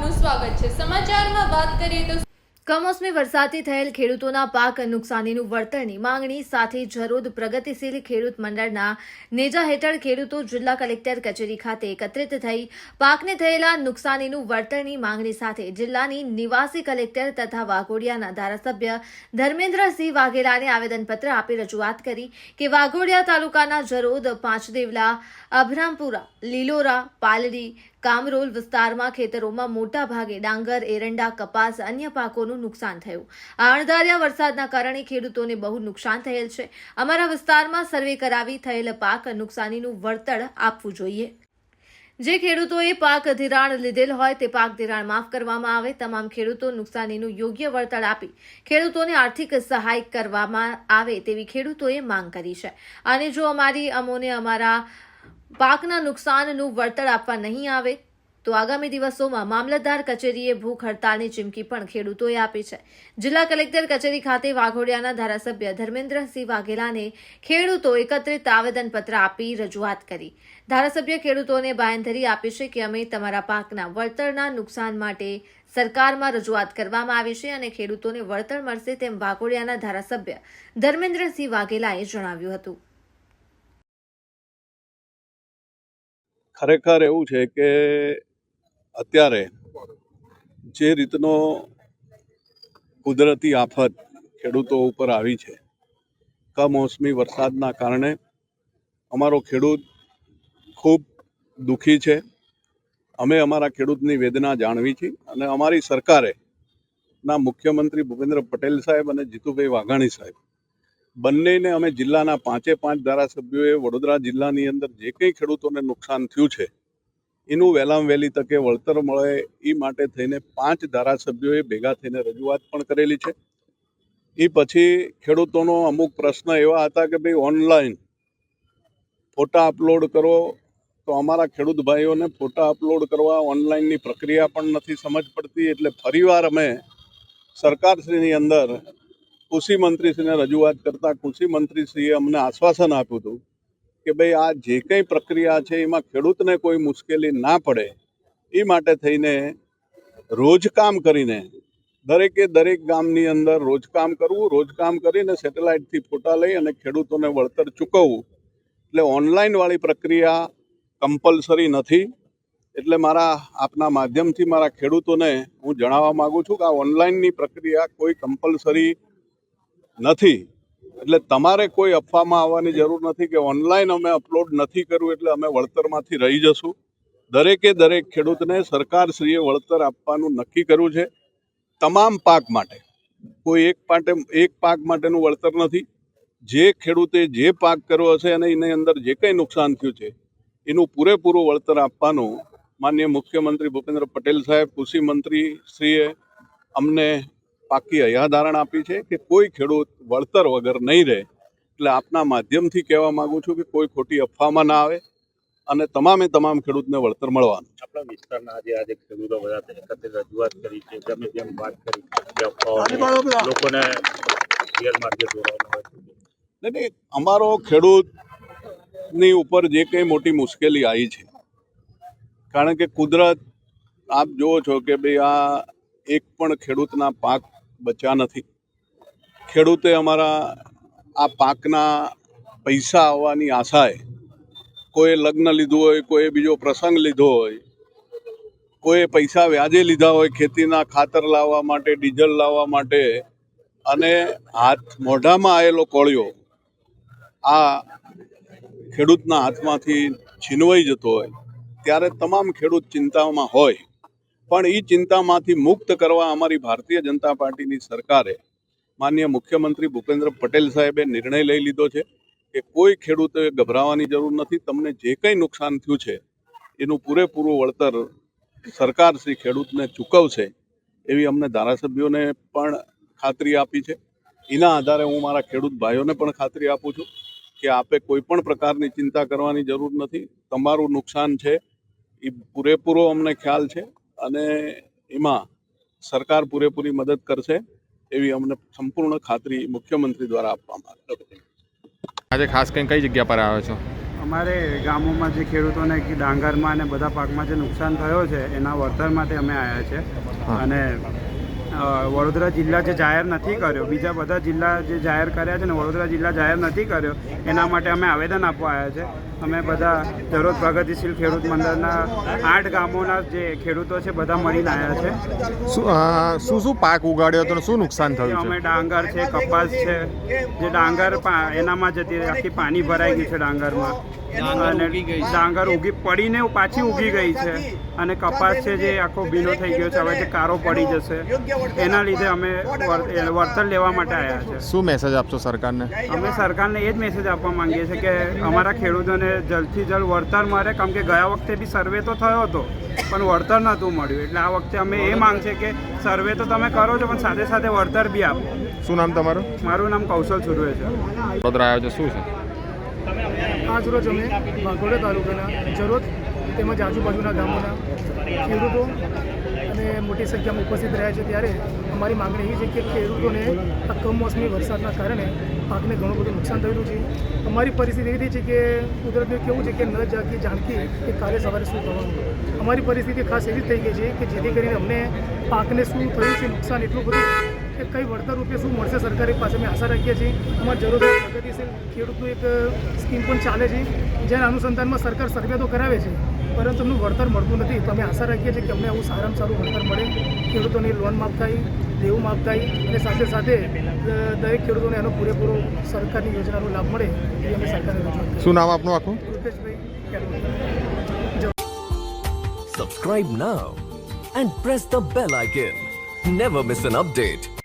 આપનું સ્વાગત છે. સમાચારમાં વાત કરીએ તો કમોસમી વરસાદથી થયેલ ખેડૂતોના પાક નુકસાનીનું વળતરની માંગણી સાથે જરોદ પ્રગતિશીલ ખેડૂત મંડળના નેજા હેઠળ ખેડૂતો જિલ્લા કલેક્ટર કચેરી ખાતે એકત્રિત થઈ પાકને થયેલા નુકસાનીનું વળતરની માંગણી સાથે જિલ્લાની નિવાસી કલેક્ટર તથા વાઘોડિયાના ધારાસભ્ય ધર્મેન્દ્રસિંહ વાઘેલાને આવેદનપત્ર આપી રજૂઆત કરી કે વાઘોડિયા તાલુકાના જરોદ, પાંચદેવલા, અભરામપુરા, લીલોરા, પાલડી કામરોલ વિસ્તારમાં ખેતરોમાં મોટા ભાગે ડાંગર, એરંડા, કપાસ, અન્ય પાકોનું નુકસાન થયું. આ અણધાર્યા વરસાદના કારણે ખેડૂતોને બહુ નુકસાન થયેલ છે. અમારા વિસ્તારમાં સર્વે કરાવી થયેલ પાક નુકસાનીનું વળતર આપવું જોઈએ. જે ખેડૂતોએ પાક ધિરાણ લીધેલ હોય તે પાક ધિરાણ માફ કરવામાં આવે. તમામ ખેડૂતો નુકસાનીનું યોગ્ય વળતર આપી ખેડૂતોને આર્થિક સહાય કરવામાં આવે તેવી ખેડૂતોએ માંગ કરી છે. અને જો અમારી અમોને અમારા પાકના નુકસાનનું વળતર આપવા નહીં આવે, તો આગામી દિવસોમાં મામલતદાર કચેરીએ ભૂખ હડતાળની ચીમકી પણ ખેડૂતોએ આપી છે. જિલ્લા કલેક્ટર કચેરી ખાતે વાઘોડિયાના ધારાસભ્ય ધર્મેન્દ્રસિંહ વાઘેલાને ખેડૂતો એકત્રિત આવેદનપત્ર આપી રજૂઆત કરી. ધારાસભ્ય ખેડૂતોને બાંયધરી આપી છે કે અમે તમારા પાકના વળતરના નુકસાન માટે સરકારમાં રજૂઆત કરવામાં આવી છે અને ખેડૂતોને વળતર મળશે તેમ વાઘોડિયાના ધારાસભ્ય ધર્મેન્દ્રસિંહ વાઘેલાએ જણાવ્યું હતું. ખરેખર એવું છે કે અત્યારે જે રીતનો કુદરતી આફત ખેડૂતો ઉપર આવી છે, કમોસમી વરસાદના કારણે અમારો ખેડૂત ખૂબ દુઃખી છે. અમે અમારા ખેડૂતની વેદના જાણવી છે અને અમારી સરકારે ના મુખ્યમંત્રી ભૂપેન્દ્ર પટેલ સાહેબ અને જીતુભાઈ વાઘાણી સાહેબ બંનેને અમે જિલ્લાના પાંચે પાંચ ધારાસભ્યોએ વડોદરા જિલ્લાની અંદર જે કંઈ ખેડૂતોને નુકસાન થયું છે, એનું વહેલામ વહેલી તકે વળતર મળે એ માટે થઈને પાંચ ધારાસભ્યોએ ભેગા થઈને રજૂઆત પણ કરેલી છે. એ પછી ખેડૂતોનો અમુક પ્રશ્ન એવા હતા કે ભાઈ ઓનલાઈન ફોટા અપલોડ કરો, તો અમારા ખેડૂત ભાઈઓને ફોટા અપલોડ કરવા ઓનલાઈનની પ્રક્રિયા પણ નથી સમજ પડતી, એટલે ફરીવાર અમે સરકારશ્રીની અંદર કૃષિ મંત્રીશ્રીને રજૂઆત કરતાં કૃષિ મંત્રીશ્રીએ અમને આશ્વાસન આપ્યું હતું કે ભાઈ આ જે કંઈ પ્રક્રિયા છે એમાં ખેડૂતને કોઈ મુશ્કેલી ના પડે, એ માટે થઈને રોજકામ કરીને, દરેકે દરેક ગામની અંદર રોજકામ કરવું રોજકામ કરીને સેટેલાઇટથી ફોટા લઈ અને ખેડૂતોને વળતર ચૂકવવું. એટલે ઓનલાઈનવાળી પ્રક્રિયા કમ્પલસરી નથી. એટલે મારા, આપના માધ્યમથી મારા ખેડૂતોને હું જણાવવા માગું છું કે આ ઓનલાઈનની પ્રક્રિયા કોઈ કમ્પલસરી નથી. એટલે તમારે કોઈ અફવામાં આવવાની જરૂર નથી કે ઓનલાઈન અમે અપલોડ નથી કરવું એટલે અમે વળતરમાંથી રહી જશું. દરેકે દરેક ખેડૂતને સરકારશ્રીએ વળતર આપવાનું નક્કી કર્યું છે તમામ પાક માટે. કોઈ એક માટે એક પાક માટેનું વળતર નથી. જે ખેડૂતે જે પાક કર્યો હશે અને એની અંદર જે કંઈ નુકસાન થયું છે, એનું પૂરેપૂરું વળતર આપવાનું માનનીય મુખ્યમંત્રી ભૂપેન્દ્ર પટેલ સાહેબ, કૃષિ મંત્રી શ્રીએ અમને પાકી હૈયાધારણ આપી છે કે કોઈ ખેડૂત વળતર વગર નહીં રહે. એટલે આપના માધ્યમથી કહેવા માંગુ છું કે કોઈ ખોટી અફવામાં ના આવે અને તમામે તમામ ખેડૂતને વળતર મળવાનું. આપણા વિસ્તારના આજે આજે ખેડૂતો બધા એકત્રિત રજૂઆત કરી છે તમે જેમ વાત કરી લોકોને દોરવામાં આવે છે. નહીં, અમારો ખેડૂતની ઉપર જે કંઈ મોટી મુશ્કેલી આવી છે કારણ કે કુદરત આપ જુઓ છો કે ભાઈ આ એક પણ ખેડૂતના પાક બચ્યા નથી. ખેડૂતે અમારા આ પાકના પૈસા આવવાની આશાએ કોઈ લગ્ન લીધું હોય કોઈ બીજો પ્રસંગ લીધો હોય કોઈ પૈસા વ્યાજે લીધા હોય ખેતીના ખાતર લાવવા માટે, ડીઝલ લાવવા માટે અને હાથ મોઢામાં આવેલો કોળિયો આ ખેડૂતના હાથમાંથી છીનવાઈ જતો હોય, ત્યારે તમામ ખેડૂત ચિંતામાં હોય. પણ એ ચિંતામાંથી મુક્ત કરવા અમારી ભારતીય જનતા પાર્ટીની સરકારે માન્ય મુખ્યમંત્રી ભૂપેન્દ્ર પટેલ સાહેબે નિર્ણય લઈ લીધો છે કે કોઈ ખેડૂતે ગભરાવાની જરૂર નથી. તમને જે કંઈ નુકસાન થયું છે, એનું પૂરેપૂરું વળતર સરકાર શ્રી ખેડૂતને ચૂકવશે એવી અમને ધારાસભ્યોને પણ ખાતરી આપી છે. એના આધારે હું મારા ખેડૂત ભાઈઓને પણ ખાતરી આપું છું કે આપે કોઈ પણ પ્રકારની ચિંતા કરવાની જરૂર નથી. તમારું નુકસાન છે એ પૂરેપૂરો અમને ખ્યાલ છે. અને એમાં સરકાર પૂરેપૂરી મદદ કરશે એવી અમને સંપૂર્ણ ખાતરી મુખ્યમંત્રી દ્વારા આપવામાં આવી છે. આજે ખાસ કરીને કઈ જગ્યા પર આવ્યો છો? અમારે ગામોમાં જે ખેડૂતોને કે ડાંગરમાં અને બધા પાકમાં જે નુકસાન થયો છે એના વળતર માટે અમે આવ્યા છે. અને વડોદરા જિલ્લા જે જાહેર નથી કર્યો બીજા બધા જિલ્લા જે જાહેર કર્યા છે ને વડોદરા જિલ્લા જાહેર નથી કર્યો એના માટે અમે આવેદન આપવા આવ્યા છે. અમે બધા દરરોજ પ્રગતિશીલ ખેડૂત મંડળના આઠ ગામોના જે ખેડૂતો છે બધા મળીને આવ્યા છે. શું શું શું પાક ઉગાડ્યો હતો શું નુકસાન થયું અમે ડાંગર છે કપાસ છે જે ડાંગર પા- એનામાં જતી આખી પાણી ભરાઈ ગયું છે ડાંગરમાં. અને ડાંગર ઉગી પડીને પાછી ઉગી ગઈ છે. અને કપાસ છે જે આખો ભીનો થઈ ગયો છે હવે જે કારો પડી જશે એના લીધે અમે વળતર લેવા માટે આવ્યા છે. શું મેસેજ આપશો સરકારને? અમે સરકારને એ જ મેસેજ આપવા માંગીએ છીએ કે અમારા ખેડૂતોને જલ્દથી જલ્દ વળતર મળે કેમ કે ગયા વખતે બી સર્વે તો થયો હતો પણ વળતર નહોતું મળ્યું. એટલે આ વખતે અમે એ માંગ છે કે સર્વે તો તમે કરો છો પણ સાથે સાથે વળતર બી આપો. શું નામ તમારું? મારું નામ કૌશલ સુરવે છે. વડોદરા આવ્યો છે શું છે? આજ રોજ અમે વાઘોડા તાલુકાના જરોદ તેમજ આજુબાજુના ગામોના ખેડૂતો અને મોટી સંખ્યામાં ઉપસ્થિત રહ્યા છે ત્યારે અમારી માંગણી એ છે કે ખેડૂતોને આ કમોસમી વરસાદના કારણે પાકને ઘણું બધું નુકસાન થયેલું છે. અમારી પરિસ્થિતિ એવી છે કે કુદરતનું કેવું છે કે ન જાગી જાણકી કે કાલે સવારે શું થવાનું. અમારી પરિસ્થિતિ ખાસ એવી થઈ ગઈ છે કે જેથી કરીને અમને પાકને શું થયું છે, નુકસાન, એટલું બધું કે કઈ વળતર રૂપે શું મળશે સરકારી? પાસે અમે આશા રાખીએ છીએ. અમારા જરૂર પ્રગતિશીલ ખેડૂતનું એક સ્કીમ પણ ચાલે છે. જેના અનુસંધાનમાં સરકાર સર્વે તો કરાવે છે પરંતુ એમનું વળતર મળતું નથી. તો અમે આશા રાખીએ છીએ કે અમને આવું સારામાં સારું વળતર મળે. ખેડૂતોની લોન માફ થાય દેવું માફ થાય અને સાથે સાથે દરેક ખેડૂતોને એનો પૂરેપૂરો સરકારની યોજનાનો લાભ મળે એ અમે સરકારને શું નામ આપનું આખું? subscribe now and press the bell icon. Never miss an update.